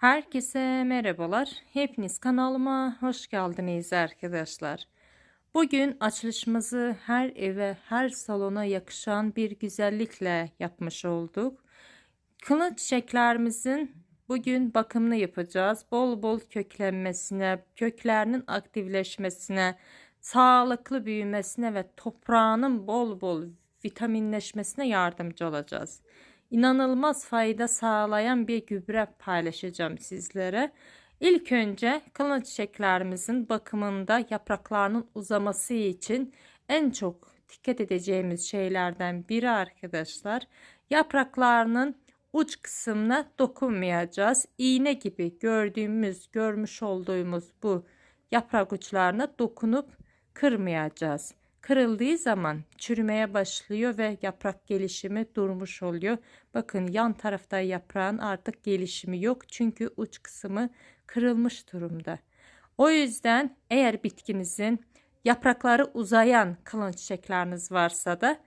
Herkese merhabalar. Hepiniz kanalıma hoş geldiniz arkadaşlar. Bugün açılışımızı her eve, her salona yakışan bir güzellikle yapmış olduk. Kılıç çiçeklerimizin bugün bakımını yapacağız. Bol bol köklenmesine, köklerinin aktifleşmesine, sağlıklı büyümesine ve toprağının bol bol vitaminleşmesine yardımcı olacağız inanılmaz fayda sağlayan bir gübre paylaşacağım sizlere. İlk önce kılıç çiçeklerimizin bakımında yapraklarının uzaması için en çok dikkat edeceğimiz şeylerden biri arkadaşlar. Yapraklarının uç kısmına dokunmayacağız. İğne gibi gördüğümüz, görmüş olduğumuz bu yaprak uçlarına dokunup kırmayacağız. Kırıldığı zaman çürümeye başlıyor ve yaprak gelişimi durmuş oluyor. Bakın yan tarafta yaprağın artık gelişimi yok çünkü uç kısmı kırılmış durumda. O yüzden eğer bitkinizin yaprakları uzayan kalın çiçekleriniz varsa da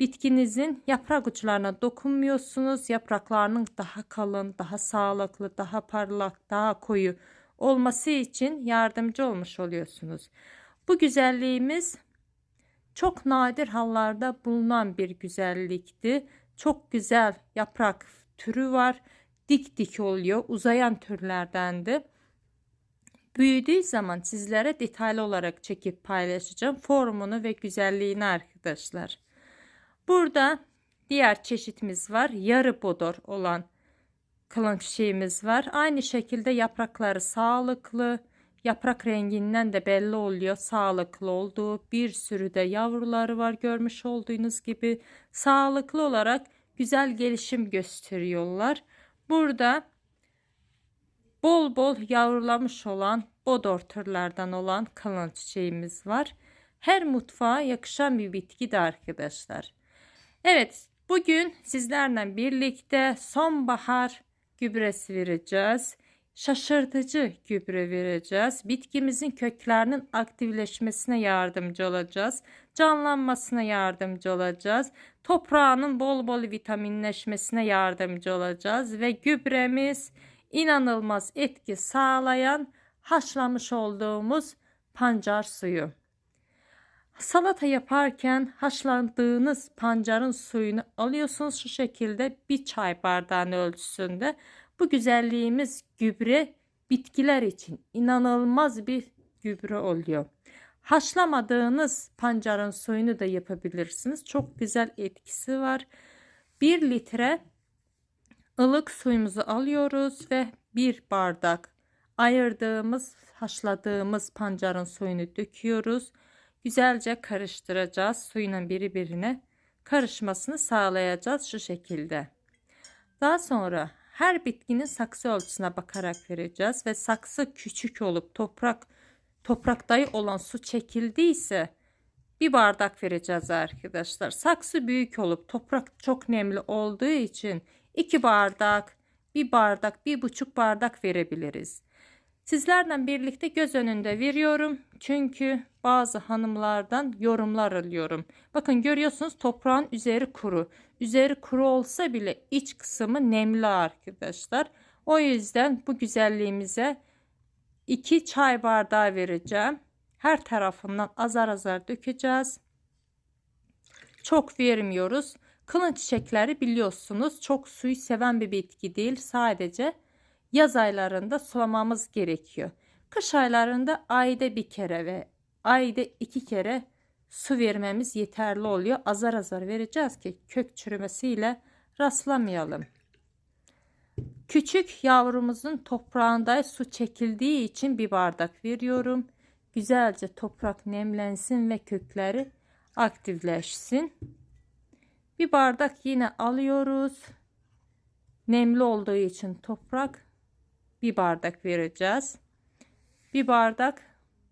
bitkinizin yaprak uçlarına dokunmuyorsunuz. Yapraklarının daha kalın, daha sağlıklı, daha parlak, daha koyu olması için yardımcı olmuş oluyorsunuz. Bu güzelliğimiz çok nadir hallarda bulunan bir güzellikti. Çok güzel yaprak türü var. Dik dik oluyor. Uzayan türlerdendi. Büyüdüğü zaman sizlere detaylı olarak çekip paylaşacağım. Formunu ve güzelliğini arkadaşlar. Burada diğer çeşitimiz var. Yarı bodor olan kılın çiçeğimiz var. Aynı şekilde yaprakları sağlıklı Yaprak renginden de belli oluyor sağlıklı olduğu. Bir sürü de yavruları var görmüş olduğunuz gibi. Sağlıklı olarak güzel gelişim gösteriyorlar. Burada bol bol yavrulamış olan bodor türlerden olan kalın çiçeğimiz var. Her mutfağa yakışan bir bitki de arkadaşlar. Evet bugün sizlerle birlikte sonbahar gübresi vereceğiz şaşırtıcı gübre vereceğiz. Bitkimizin köklerinin aktifleşmesine yardımcı olacağız. Canlanmasına yardımcı olacağız. Toprağının bol bol vitaminleşmesine yardımcı olacağız. Ve gübremiz inanılmaz etki sağlayan haşlamış olduğumuz pancar suyu. Salata yaparken haşlandığınız pancarın suyunu alıyorsunuz şu şekilde bir çay bardağının ölçüsünde. Bu güzelliğimiz gübre bitkiler için inanılmaz bir gübre oluyor. Haşlamadığınız pancarın suyunu da yapabilirsiniz. Çok güzel etkisi var. 1 litre ılık suyumuzu alıyoruz ve bir bardak ayırdığımız haşladığımız pancarın suyunu döküyoruz. Güzelce karıştıracağız. Suyun birbirine karışmasını sağlayacağız şu şekilde. Daha sonra her bitkinin saksı ölçüsüne bakarak vereceğiz ve saksı küçük olup toprak topraktayı olan su çekildiyse bir bardak vereceğiz arkadaşlar. Saksı büyük olup toprak çok nemli olduğu için iki bardak, bir bardak, bir buçuk bardak verebiliriz. Sizlerle birlikte göz önünde veriyorum. Çünkü bazı hanımlardan yorumlar alıyorum. Bakın görüyorsunuz toprağın üzeri kuru. Üzeri kuru olsa bile iç kısmı nemli arkadaşlar. O yüzden bu güzelliğimize 2 çay bardağı vereceğim. Her tarafından azar azar dökeceğiz. Çok vermiyoruz. Kılın çiçekleri biliyorsunuz çok suyu seven bir bitki değil. Sadece yaz aylarında sulamamız gerekiyor. Kış aylarında ayda bir kere ve ayda iki kere su vermemiz yeterli oluyor. Azar azar vereceğiz ki kök çürümesiyle rastlamayalım. Küçük yavrumuzun toprağında su çekildiği için bir bardak veriyorum. Güzelce toprak nemlensin ve kökleri aktifleşsin. Bir bardak yine alıyoruz. Nemli olduğu için toprak bir bardak vereceğiz. Bir bardak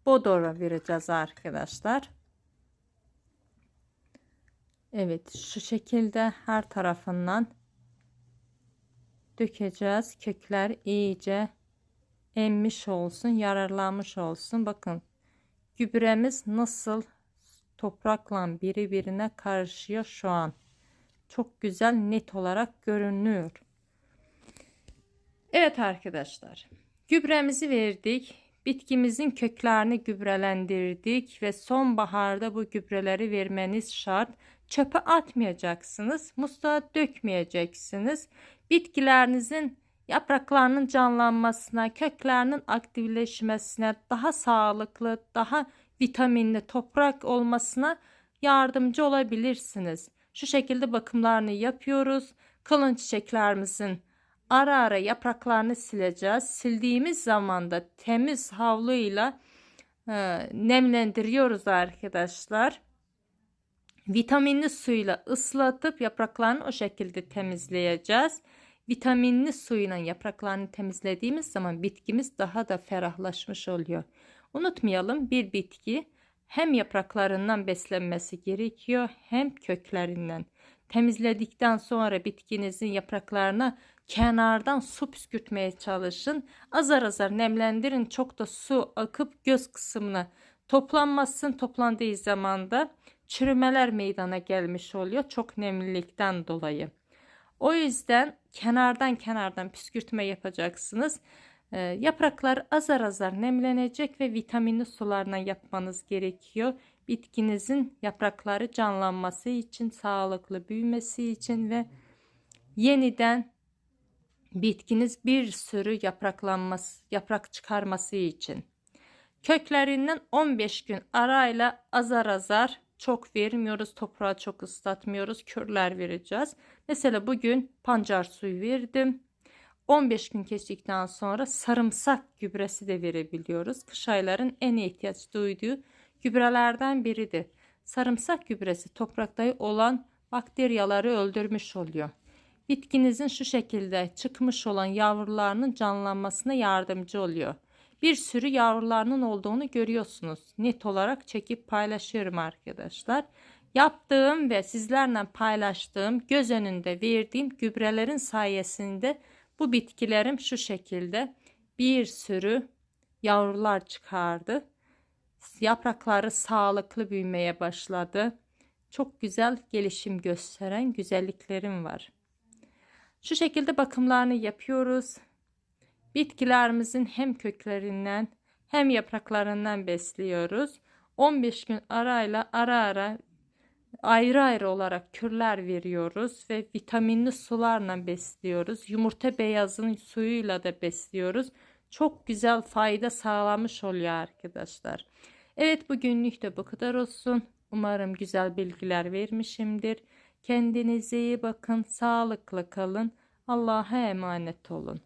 bodora vereceğiz arkadaşlar. Evet şu şekilde her tarafından dökeceğiz. Kökler iyice emmiş olsun, yararlanmış olsun. Bakın gübremiz nasıl toprakla birbirine karışıyor şu an. Çok güzel net olarak görünüyor. Evet arkadaşlar. Gübremizi verdik. Bitkimizin köklerini gübrelendirdik ve sonbaharda bu gübreleri vermeniz şart. Çöpe atmayacaksınız. Musluğa dökmeyeceksiniz. Bitkilerinizin yapraklarının canlanmasına, köklerinin aktifleşmesine, daha sağlıklı, daha vitaminli toprak olmasına yardımcı olabilirsiniz. Şu şekilde bakımlarını yapıyoruz. Kalın çiçeklerimizin ara ara yapraklarını sileceğiz. Sildiğimiz zaman da temiz havluyla e, nemlendiriyoruz arkadaşlar. Vitaminli suyla ıslatıp yapraklarını o şekilde temizleyeceğiz. Vitaminli suyla yapraklarını temizlediğimiz zaman bitkimiz daha da ferahlaşmış oluyor. Unutmayalım bir bitki hem yapraklarından beslenmesi gerekiyor hem köklerinden. Temizledikten sonra bitkinizin yapraklarına kenardan su püskürtmeye çalışın. Azar azar nemlendirin. Çok da su akıp göz kısmına toplanmasın. Toplandığı zaman da çürümeler meydana gelmiş oluyor. Çok nemlilikten dolayı. O yüzden kenardan kenardan püskürtme yapacaksınız. Ee, yapraklar azar azar nemlenecek ve vitaminli sularla yapmanız gerekiyor. Bitkinizin yaprakları canlanması için, sağlıklı büyümesi için ve yeniden bitkiniz bir sürü yapraklanması, yaprak çıkarması için. Köklerinden 15 gün arayla azar azar çok vermiyoruz. Toprağa çok ıslatmıyoruz. Kürler vereceğiz. Mesela bugün pancar suyu verdim. 15 gün geçtikten sonra sarımsak gübresi de verebiliyoruz. Kış ayların en ihtiyaç duyduğu gübrelerden biridir. Sarımsak gübresi toprakta olan bakteriyaları öldürmüş oluyor. Bitkinizin şu şekilde çıkmış olan yavrularının canlanmasına yardımcı oluyor. Bir sürü yavrularının olduğunu görüyorsunuz. Net olarak çekip paylaşıyorum arkadaşlar. Yaptığım ve sizlerle paylaştığım göz önünde verdiğim gübrelerin sayesinde bu bitkilerim şu şekilde bir sürü yavrular çıkardı. Yaprakları sağlıklı büyümeye başladı. Çok güzel gelişim gösteren güzelliklerim var. Şu şekilde bakımlarını yapıyoruz. Bitkilerimizin hem köklerinden hem yapraklarından besliyoruz. 15 gün arayla ara ara ayrı ayrı olarak kürler veriyoruz ve vitaminli sularla besliyoruz. Yumurta beyazının suyuyla da besliyoruz. Çok güzel fayda sağlamış oluyor arkadaşlar. Evet bugünlük de bu kadar olsun. Umarım güzel bilgiler vermişimdir. Kendinize iyi bakın, sağlıklı kalın. Allah'a emanet olun.